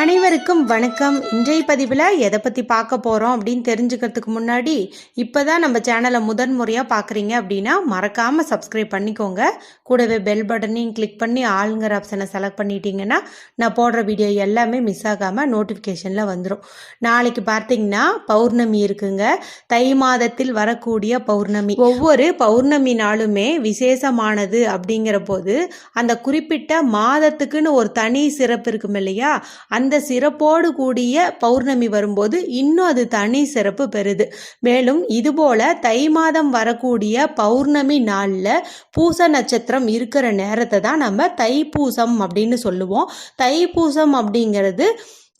அனைவருக்கும் வணக்கம். இன்றைய பதிவில் எதை பற்றி பார்க்க போகிறோம் அப்படின்னு தெரிஞ்சுக்கிறதுக்கு முன்னாடி இப்போ தான் நம்ம சேனலை முதன் முறையாக பார்க்குறீங்க அப்படின்னா மறக்காமல் சப்ஸ்கிரைப் பண்ணிக்கோங்க. கூடவே பெல் பட்டனையும் கிளிக் பண்ணி ஆளுங்கிற ஆப்ஷனை செலக்ட் பண்ணிட்டீங்கன்னா நான் போடுற வீடியோ எல்லாமே மிஸ் ஆகாமல் நோட்டிஃபிகேஷனில் வந்துடும் நாளைக்கு பார்த்தீங்கன்னா பௌர்ணமி இருக்குங்க. தை மாதத்தில் வரக்கூடிய பௌர்ணமி. ஒவ்வொரு பௌர்ணமி நாளுமே விசேஷமானது அப்படிங்கிற போது அந்த குறிப்பிட்ட மாதத்துக்குன்னு ஒரு தனி சிறப்பு இருக்கும் இல்லையா? அந்த அந்த சிறப்போடு கூடிய பௌர்ணமி வரும்போது இன்னும் அது தனி சிறப்பு பெறுது. மேலும் இதுபோல தை மாதம் வரக்கூடிய பௌர்ணமி நாளில் பூச நட்சத்திரம் இருக்கிற நேரத்தை தான் நம்ம தைப்பூசம் அப்படின்னு சொல்லுவோம். தைப்பூசம் அப்படிங்கிறது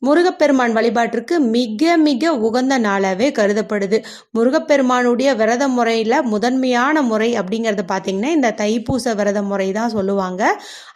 முருகப்பெருமான் வழிபாட்டிற்கு மிக மிக உகந்த நாளாகவே கருதப்படுது. முருகப்பெருமானுடைய விரத முறையில் முதன்மையான முறை அப்படிங்கிறத பார்த்தீங்கன்னா இந்த தைப்பூச விரத முறை தான் சொல்லுவாங்க.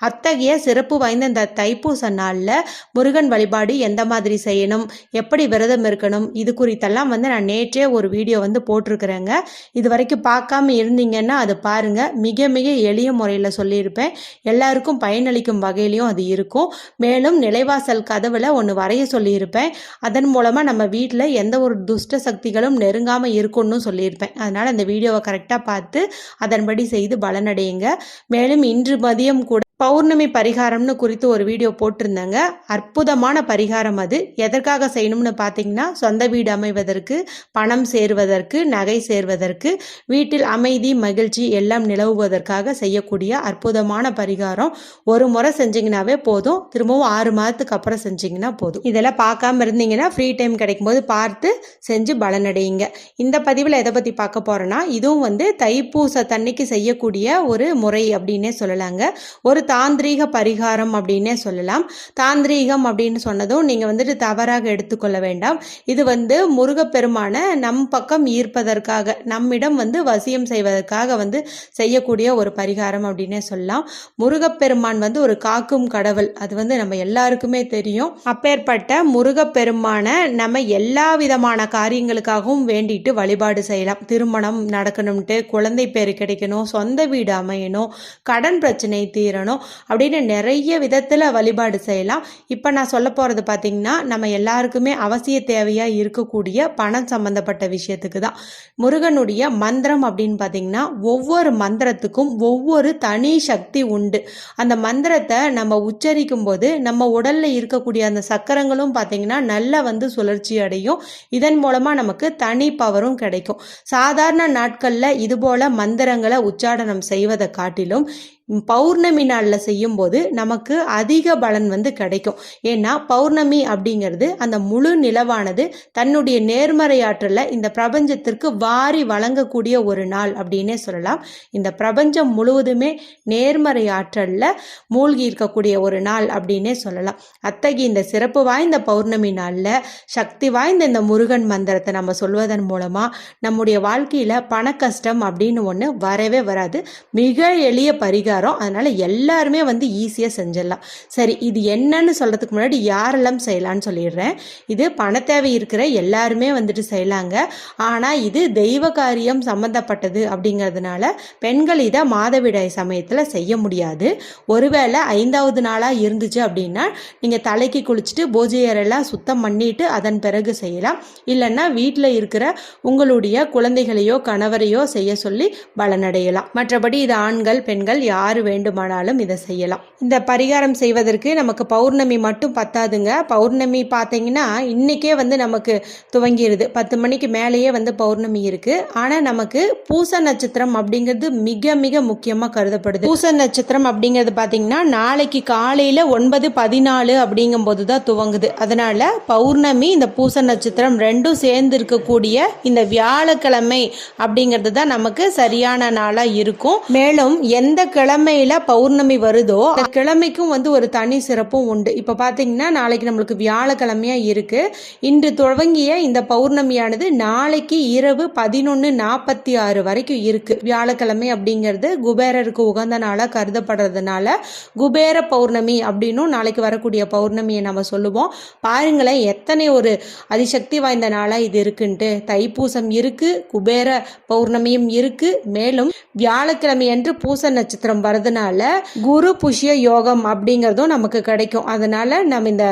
அத்தகைய சிறப்பு வாய்ந்த இந்த தைப்பூச நாளில் முருகன் வழிபாடு எந்த மாதிரி செய்யணும் எப்படி விரதம் இருக்கணும் இது குறித்தெல்லாம் வந்து நான் நேற்றே ஒரு வீடியோ வந்து போட்டிருக்கிறேங்க. இது வரைக்கும் பார்க்காம இருந்தீங்கன்னா அது பாருங்கள் மிக மிக எளிய முறையில் சொல்லியிருப்பேன். எல்லாருக்கும் பயனளிக்கும் வகையிலையும் அது இருக்கும். மேலும் நிலைவாசல் கதவில் ஒன்று வரைய சொல்லியிருப்பேன். அதன் மூலமாக நம்ம வீட்டில் எந்த ஒரு துஷ்ட சக்திகளும் நெருங்காமல் இருக்கும்னு சொல்லியிருப்பேன். அதனால் அந்த வீடியோவை கரெக்டாக பார்த்து அதன்படி செய்து பலனடையுங்க. மேலும் இன்று மதியம் கூட பௌர்ணமி பரிகாரம்னு குறித்து ஒரு வீடியோ போட்டிருந்தேங்க. அற்புதமான பரிகாரம் அது. எதற்காக செய்யணும்னு பார்த்தீங்கன்னா சொந்த வீடு அமைவதற்கு பணம் சேருவதற்கு நகை சேர்வதற்கு வீட்டில் அமைதி மகிழ்ச்சி எல்லாம் நிலவுவதற்காக செய்யக்கூடிய அற்புதமான பரிகாரம். ஒரு முறை செஞ்சிங்கனாவே போதும். திரும்பவும் ஆறு மாதத்துக்கு அப்புறம் செஞ்சீங்கன்னா போதும். இதெல்லாம் பார்க்காம இருந்தீங்கன்னா ஃப்ரீ டைம் கிடைக்கும்போது பார்த்து செஞ்சு பலனடையுங்க. இந்த பதிவில் எதை பற்றி பார்க்க போகிறோன்னா இதுவும் வந்து தைப்பூச தன்னைக்கு செய்யக்கூடிய ஒரு முறை அப்படின்னே சொல்லலாங்க. ஒரு தாந்திரீக பரிகாரம் அப்படின்னே சொல்லலாம். தாந்திரீகம் அப்படின்னு சொன்னதும் நீங்கள் வந்துட்டு தவறாக எடுத்துக்கொள்ள வேண்டாம். இது வந்து முருகப்பெருமான நம் பக்கம் ஈர்ப்பதற்காக நம்மிடம் வந்து வசியம் செய்வதற்காக வந்து செய்யக்கூடிய ஒரு பரிகாரம் அப்படின்னே சொல்லலாம். முருகப்பெருமான் வந்து ஒரு காக்கும் கடவுள். அது வந்து நம்ம எல்லாருக்குமே தெரியும். அப்பேற்பட்ட முருகப்பெருமான நம்ம எல்லா விதமான காரியங்களுக்காகவும் வேண்டிட்டு வழிபாடு செய்யலாம். திருமணம் நடக்கணும்ட்டு குழந்தை பேர் கிடைக்கணும் சொந்த வீடு அமையணும் கடன் பிரச்சனை தீரணும் அப்படின்னு நிறைய விதத்தில் வழிபாடு செய்யலாம். இப்போ நான் சொல்ல போகிறது பார்த்திங்கன்னா நம்ம எல்லாருக்குமே அவசிய தேவையாக இருக்கக்கூடிய பணம் சம்மந்தப்பட்ட விஷயத்துக்கு தான். முருகனுடைய மந்திரம் அப்படின்னு பார்த்தீங்கன்னா ஒவ்வொரு மந்திரத்துக்கும் ஒவ்வொரு தனி சக்தி உண்டு. அந்த மந்திரத்தை நம்ம உச்சரிக்கும் போது நம்ம உடலில் இருக்கக்கூடிய அந்த சக்கரங்களும் பார்த்திங்கன்னா நல்லா வந்து சுழற்சி அடையும். இதன் மூலமாக நமக்கு தனி பவரும் கிடைக்கும். சாதாரண நாட்களில் இதுபோல் மந்திரங்களை உச்சாடனம் செய்வதை காட்டிலும் பௌர்ணமி நாளில் செய்யும்போது நமக்கு அதிக பலன் வந்து கிடைக்கும். ஏன்னா பௌர்ணமி அப்படிங்கிறது அந்த முழு நிலவானது தன்னுடைய நேர்மறை ஆற்றலை இந்த பிரபஞ்சத்திற்கு வாரி வழங்கக்கூடிய ஒரு நாள் அப்படின்னே சொல்லலாம். இந்த பிரபஞ்சம் முழுவதுமே நேர்மறை ஆற்றலில் மூழ்கி இருக்கக்கூடிய ஒரு நாள் அப்படின்னே சொல்லலாம். அத்தகைய இந்த சிறப்பு வாய்ந்த பௌர்ணமி நாளில் சக்தி வாய்ந்த இந்த முருகன் மந்திரத்தை நம்ம சொல்வதன் மூலமாக நம்முடைய வாழ்க்கையில் பண கஷ்டம் அப்படின்னு ஒன்று வரவே வராது. மிக எளிய பரிகாரம். அதனால் எல்லாருமே வந்து ஈஸியாக செஞ்சிடலாம். சரி இது என்னன்னு சொல்கிறதுக்கு முன்னாடி யாரெல்லாம் செய்யலான்னு சொல்லிடுறேன். இது பணத்தேவை இருக்கிற எல்லாருமே வந்துட்டு செய்யலாங்க. ஆனால் இது தெய்வ காரியம் சம்மந்தப்பட்டது அப்படிங்கிறதுனால பெண்கள் இதை மாதவிடாய் சமயத்தில் செய்ய முடியாது. ஒருவேளை ஐந்தாவது நாளாக இருந்துச்சு அப்படின்னா நீங்கள் தலைக்கு குளிச்சுட்டு பூஜை அறையெல்லாம் சுத்தம் பண்ணிட்டு அதன் பிறகு செய்யலாம். இல்லைன்னா வீட்டில் இருக்கிற உங்களுடைய குழந்தைகளையோ கணவரையோ செய்ய சொல்லி பலனடையலாம் மற்றபடி இது ஆண்கள் பெண்கள் யார் வேண்டுமானாலும் இதை செய்யலாம். இந்த பரிகாரம் செய்வதற்கு நமக்கு பௌர்ணமி மட்டும் பத்தாதுங்க. பௌர்ணமி பார்த்தீங்கன்னா இன்றைக்கே வந்து நமக்கு துவங்கிடுது பத்து மணிக்கு மேலேயே வந்து பௌர்ணமி இருக்குது ஆனால் நமக்கு பூச நட்சத்திரம் அப்படிங்கிறது மிக மிக முக்கியமாக கருதப்படுது. பூச நட்சத்திரம் அப்படிங்கிறது பார்த்தீங்கன்னா நாளைக்கு காலையில் ஒன்பது பதினாலு அப்படிங்கும்போது தான் துவங்குது. அதனால் பௌர்ணமி இந்த பூச நட்சத்திரம் ரெண்டும் சேர்ந்து இருக்கக்கூடிய இந்த வியாழக்கிழமை அப்படிங்கிறது தான் நமக்கு சரியான நாளாக இருக்கும். மேலும் எந்த கிழமையில பௌர்ணமி வருதோ அந்த கிழமைக்கும் வந்து ஒரு தனி சிறப்பும் உண்டு. இப்போ பார்த்தீங்கன்னா நாளைக்கு நம்மளுக்கு வியாழக்கிழமையா இருக்கு. இன்று துவங்கிய இந்த பௌர்ணமியானது நாளைக்கு இரவு பதினொன்று நாற்பத்தி ஆறு வரைக்கும் இருக்கு. வியாழக்கிழமை அப்படிங்கிறது குபேரருக்கு உகந்த நாளாக கருதப்படுறதுனால குபேர பௌர்ணமி அப்படின்னும் நாளைக்கு வரக்கூடிய பௌர்ணமியை நம்ம சொல்லுவோம். பாருங்களேன் எத்தனை ஒரு அதிசக்தி வாய்ந்த நாளாக இது இருக்குன்ட்டு. தைப்பூசம் இருக்கு குபேர பௌர்ணமியும் இருக்கு. மேலும் வியாழக்கிழமை அன்று பூச நட்சத்திரம் காலம் வரதுனால குரு புஷ்ய யோகம் அப்படிங்கிறதும் நமக்கு கிடைக்கும். அதனால நம்ம இந்த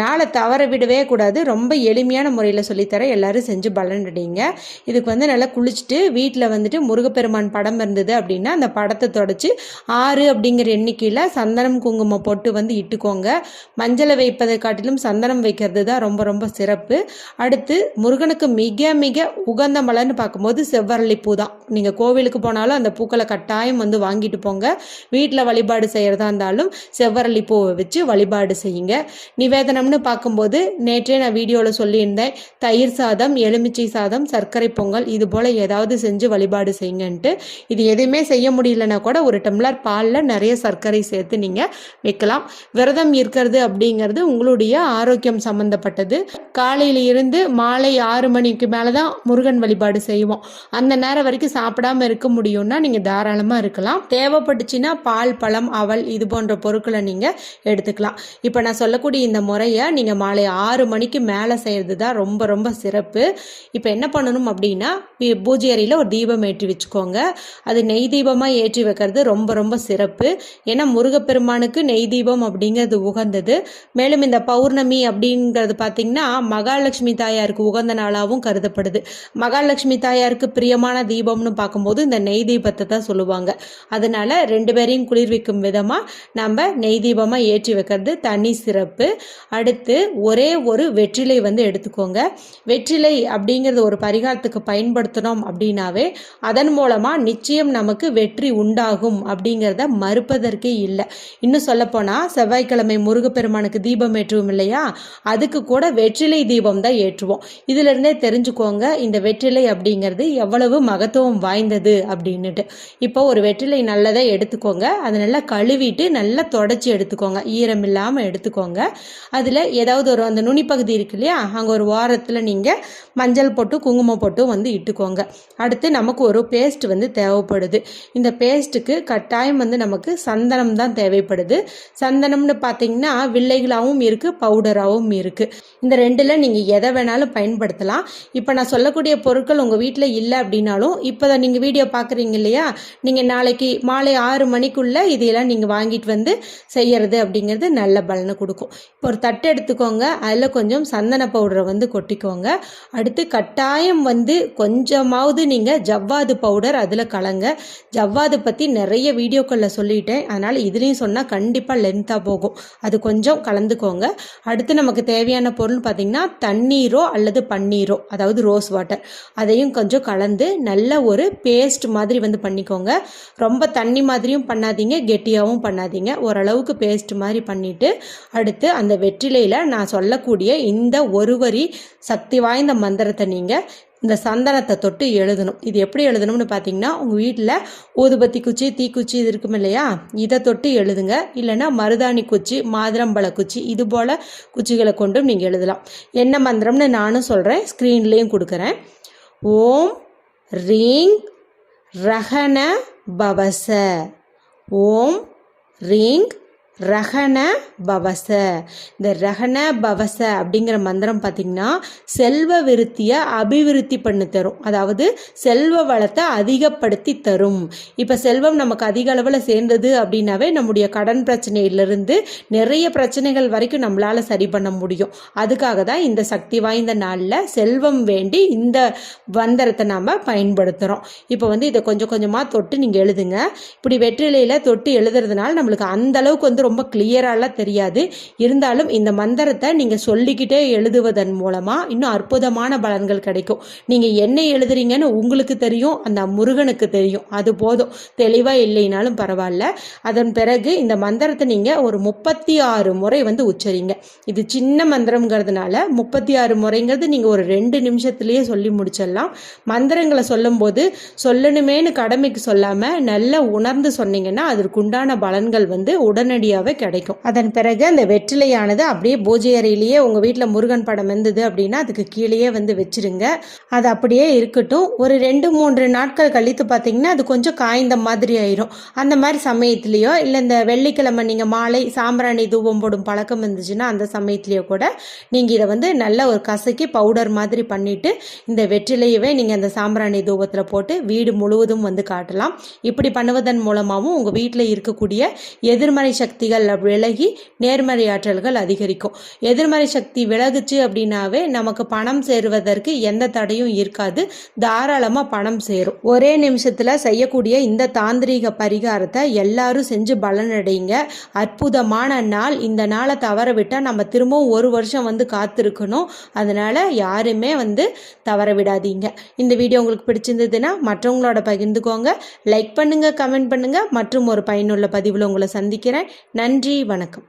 நாளை தவற விடவே கூடாது. ரொம்ப எளிமையான முறையில் சொல்லித்தர எல்லாரும் செஞ்சு பலனடைங்க இதுக்கு வந்து நல்லா குளிச்சுட்டு வீட்டில் வந்துட்டு முருகப்பெருமான் படம் இருந்தது அப்படின்னா அந்த படத்தை தொடச்சி ஆறு அப்படிங்கிற எண்ணிக்கையில் சந்தனம் குங்குமம் போட்டு வந்து இட்டுக்கோங்க. மஞ்சளை வைப்பதை காட்டிலும் சந்தனம் வைக்கிறது தான் ரொம்ப ரொம்ப சிறப்பு. அடுத்து முருகனுக்கு மிக மிக உகந்த மலர்னு பார்க்கும்போது செவ்வரளி பூ தான். நீங்கள் கோவிலுக்கு போனாலும் அந்த பூக்களை கட்டாயம் வந்து வாங்கிட்டு போங்க. வீட்டில் வழிபாடு செய்கிறதா இருந்தாலும் செவ்வரளி பூவை வச்சு வழிபாடு செய்யுங்க. நிவேதனம்னு பார்க்கும்போது நேற்றே நான் வீடியோவில் சொல்லியிருந்தேன். தயிர் சாதம் எலுமிச்சை சாதம் சர்க்கரை பொங்கல் இது போல் ஏதாவது செஞ்சு வழிபாடு செய்யுங்கன்ட்டு. இது எதுவுமே செய்ய முடியலன்னா கூட ஒரு டம்ளர் பாலில் நிறைய சர்க்கரை சேர்த்து நீங்கள் வைக்கலாம். விரதம் இருக்கிறது அப்படிங்கிறது உங்களுடைய ஆரோக்கியம் சம்மந்தப்பட்டது காலையில் இருந்து மாலை ஆறு மணிக்கு மேலே தான் முருகன் வழிபாடு செய்வோம். அந்த நேரம் வரைக்கும் சாப்பிடாம இருக்க முடியும்னா நீங்கள் தாராளமாக இருக்கலாம். தேவைப்படும் தேவைப்பட்டுச்சுன்னா பால் பழம் அவல் இது போன்ற பொருட்களை நீங்கள் எடுத்துக்கலாம். இப்போ நான் சொல்லக்கூடிய இந்த முறையை நீங்கள் மாலை ஆறு மணிக்கு மேலே செய்கிறது தான் ரொம்ப ரொம்ப சிறப்பு. இப்போ என்ன பண்ணணும் அப்படின்னா பூஜை அறையில் ஒரு தீபம் ஏற்றி வச்சுக்கோங்க. அது நெய் தீபமாக ஏற்றி வைக்கிறது ரொம்ப ரொம்ப சிறப்பு. ஏன்னா முருகப்பெருமானுக்கு நெய் தீபம் அப்படிங்கிறது உகந்தது. மேலும் இந்த பௌர்ணமி அப்படிங்கிறது பார்த்திங்கன்னா மகாலட்சுமி தாயாருக்கு உகந்த நாளாகவும் கருதப்படுது. மகாலட்சுமி தாயாருக்கு பிரியமான தீபம்னு பார்க்கும்போது இந்த நெய் தீபத்தை தான் சொல்லுவாங்க. அதனால ரெண்டு பேரையும் குளிர்விக்கும் விதமாக நம்ம நெய் தீபமாக ஏற்றி வைக்கிறது. தனி சிறப்பு. அடுத்து ஒரே ஒரு வெற்றிலை வந்து எடுத்துக்கோங்க. வெற்றிலை அப்படிங்கிறது ஒரு பரிகாரத்துக்கு பயன்படுத்தினோம் அப்படின்னாவே அதன் மூலமாக நிச்சயம் நமக்கு வெற்றி உண்டாகும் அப்படிங்கிறத மறுப்பதற்கே இல்லை. இன்னும் சொல்லப்போனால் செவ்வாய்க்கிழமை முருகப்பெருமானுக்கு தீபம் ஏற்றுவோம் இல்லையா? அதுக்கு கூட வெற்றிலை தீபம் தான் ஏற்றுவோம். இதிலிருந்தே தெரிஞ்சுக்கோங்க இந்த வெற்றிலை அப்படிங்கிறது எவ்வளவு மகத்துவம் வாய்ந்தது அப்படின்னுட்டு. இப்போ ஒரு வெற்றிலை நல்லதை எடுத்துக்கோங்க. அதை நல்லா கழுவிட்டு நல்லா தொடச்சி எடுத்துக்கோங்க. ஈரம் இல்லாமல் எடுத்துக்கோங்க. அதில் ஏதாவது ஒரு அந்த நுனிப்பகுதி இருக்கு இல்லையா? அங்கே ஒரு வாரத்தில் நீங்கள் மஞ்சள் போட்டு குங்குமம் போட்டு வந்து இட்டுக்கோங்க. அடுத்து நமக்கு ஒரு பேஸ்ட் வந்து தேவைப்படுது. இந்த பேஸ்ட்டுக்கு கட்டாயம் வந்து நமக்கு சந்தனம் தான் தேவைப்படுது. சந்தனம்னு பார்த்தீங்கன்னா வில்லைகளாகவும் இருக்குது பவுடராகவும் இருக்குது இந்த ரெண்டில் நீங்கள் எதை வேணாலும் பயன்படுத்தலாம். இப்போ நான் சொல்லக்கூடிய பொருட்கள் உங்கள் வீட்டில் இல்லை அப்படின்னாலும் இப்போ நீங்கள் வீடியோ பார்க்குறீங்க இல்லையா? நீங்கள் நாளைக்கு மாலை ஆறு மணிக்குள்ளே இதையெல்லாம் நீங்கள் வாங்கிட்டு வந்து செய்கிறது அப்படிங்கிறது நல்ல பலனை கொடுக்கும். இப்போ ஒரு தட்டு எடுத்துக்கோங்க. அதில் கொஞ்சம் சந்தன பவுடரை வந்து கொட்டிக்கோங்க. அடுத்து கட்டாயம் வந்து கொஞ்சமாவது நீங்கள் ஜவ்வாது பவுடர் அதில் கலங்க. ஜவ்வாது பற்றி நிறைய வீடியோக்களில் சொல்லிட்டேன். அதனால் இதுலேயும் சொன்னால் கண்டிப்பாக லென்த்தாக போகும். அது கொஞ்சம் கலந்துக்கோங்க. அடுத்து நமக்கு தேவையான பொருள் பார்த்திங்கன்னா தண்ணீரோ அல்லது பன்னீரோ அதாவது ரோஸ் வாட்டர் அதையும் கொஞ்சம் கலந்து நல்ல ஒரு பேஸ்ட் மாதிரி வந்து பண்ணிக்கோங்க. ரொம்ப தண்ணி மாதிரியும் பண்ணாதீங்க கெட்டியாகவும் பண்ணாதீங்க. ஓரளவுக்கு பேஸ்ட் மாதிரி பண்ணிவிட்டு அடுத்து அந்த வெற்றிலையில் நான் சொல்லக்கூடிய இந்த ஒரு வரி சக்தி வாய்ந்த மந்திரத்தை நீங்கள் இந்த சந்தனத்தை தொட்டு எழுதணும். இது எப்படி எழுதணும்னு பார்த்தீங்கன்னா உங்கள் வீட்டில் ஊதுபத்தி குச்சி தீக்குச்சி இது இருக்கும் இல்லையா? இதை தொட்டு எழுதுங்க. இல்லைன்னா மருதாணி குச்சி மாதுளம்பழ குச்சி இது போல் குச்சிகளை கொண்டும் நீங்கள் எழுதலாம். என்ன மந்திரம்னு நானும் சொல்கிறேன் ஸ்க்ரீன்லேயும் கொடுக்குறேன். ஓம் ரீங் ரஹன பவச. ஓம் ரீங் ரகண பவச. இந்த ரகண பவச அப்படிங்கிற மந்திரம் பார்த்திங்கன்னா செல்வ விருத்தியை அபிவிருத்தி பண்ணி தரும். அதாவது செல்வ வளத்தை அதிகப்படுத்தி தரும். இப்போ செல்வம் நமக்கு அதிக அளவில் சேர்ந்தது அப்படின்னாவே நம்முடைய கடன் பிரச்சனையிலிருந்து நிறைய பிரச்சனைகள் வரைக்கும் நம்மளால் சரி பண்ண முடியும். அதுக்காக தான் இந்த சக்தி வாய்ந்த நாளில் செல்வம் வேண்டி இந்த மந்திரத்தை நாம் பயன்படுத்துகிறோம் இப்போ வந்து இதை கொஞ்சம் கொஞ்சமாக தொட்டு நீங்கள் எழுதுங்க. இப்படி வெற்றிலையில் தொட்டு எழுதுறதுனால நம்மளுக்கு அந்தளவுக்கு வந்து வந்து ரொம்ப கிளியராலாம் தெரியாது. இருந்தாலும் இந்த மந்திரத்தை நீங்கள் சொல்லிக்கிட்டே எழுதுவதன் மூலமாக இன்னும் அற்புதமான பலன்கள் கிடைக்கும். நீங்கள் என்ன எழுதுறீங்கன்னு உங்களுக்கு தெரியும் அந்த முருகனுக்கு தெரியும். அது போதும். தெளிவாக இல்லைனாலும் பரவாயில்ல. அதன் பிறகு இந்த மந்திரத்தை நீங்கள் ஒரு முப்பத்தி ஆறு முறை வந்து உச்சரிங்க. இது சின்ன மந்திரம்ங்கிறதுனால முப்பத்தி ஆறு முறைங்கிறது நீங்கள் ஒரு ரெண்டு நிமிஷத்துலேயே சொல்லி முடிச்சிடலாம். மந்திரங்களை சொல்லும்போது சொல்லணுமேனு கடமைக்கு சொல்லாமல் நல்லா உணர்ந்து சொன்னீங்கன்னா அதற்குண்டான பலன்கள் வந்து உடனடியாக உறுதியாகவே கிடைக்கும். அதன் பிறகு அந்த வெற்றிலையானது அப்படியே பூஜை அறையிலேயே உங்கள் வீட்டில் முருகன் படம் இருந்தது அப்படின்னா அதுக்கு கீழேயே வந்து வச்சிருங்க. அது அப்படியே இருக்கட்டும். ஒரு ரெண்டு மூன்று நாட்கள் கழித்து பார்த்தீங்கன்னா அது கொஞ்சம் காய்ந்த மாதிரி ஆயிரும். அந்த மாதிரி சமயத்துலேயோ இல்லை இந்த வெள்ளிக்கிழமை நீங்கள் மாலை சாம்பிராணி தூபம் போடும் பழக்கம் இருந்துச்சுன்னா அந்த சமயத்துலேயோ கூட நீங்கள் இதை வந்து நல்ல ஒரு கசக்கி பவுடர் மாதிரி பண்ணிவிட்டு இந்த வெற்றிலையவே நீங்கள் அந்த சாம்பிராணி தூபத்தில் போட்டு வீடு முழுவதும் வந்து காட்டலாம். இப்படி பண்ணுவதன் மூலமாகவும் உங்கள் வீட்டில் இருக்கக்கூடிய எதிர்மறை சக்திகள் விலகி நேர்மறை ஆற்றல்கள் அதிகரிக்கும். எதிர்மறை சக்தி விலகுச்சு அப்படின்னாவே நமக்கு பணம் சேருவதற்கு எந்த தடையும் இருக்காது. தாராளமாக பணம் சேரும். ஒரே நிமிஷத்தில் செய்யக்கூடிய இந்த தாந்திரீக பரிகாரத்தை எல்லாரும் செஞ்சு பலனடைங்க. அற்புதமான நாள். இந்த நாளை தவற விட்டால் நம்ம திரும்பவும் ஒரு வருஷம் வந்து காத்திருக்கணும். அதனால் யாருமே வந்து தவற விடாதீங்க இந்த வீடியோ உங்களுக்கு பிடிச்சிருந்ததுன்னா மற்றவங்களோட பகிர்ந்துக்கோங்க. லைக் பண்ணுங்கள் கமெண்ட் பண்ணுங்கள் மற்றும் ஒரு பயனுள்ள பதிவில் உங்களை சந்திக்கிறேன். நன்றி வணக்கம்.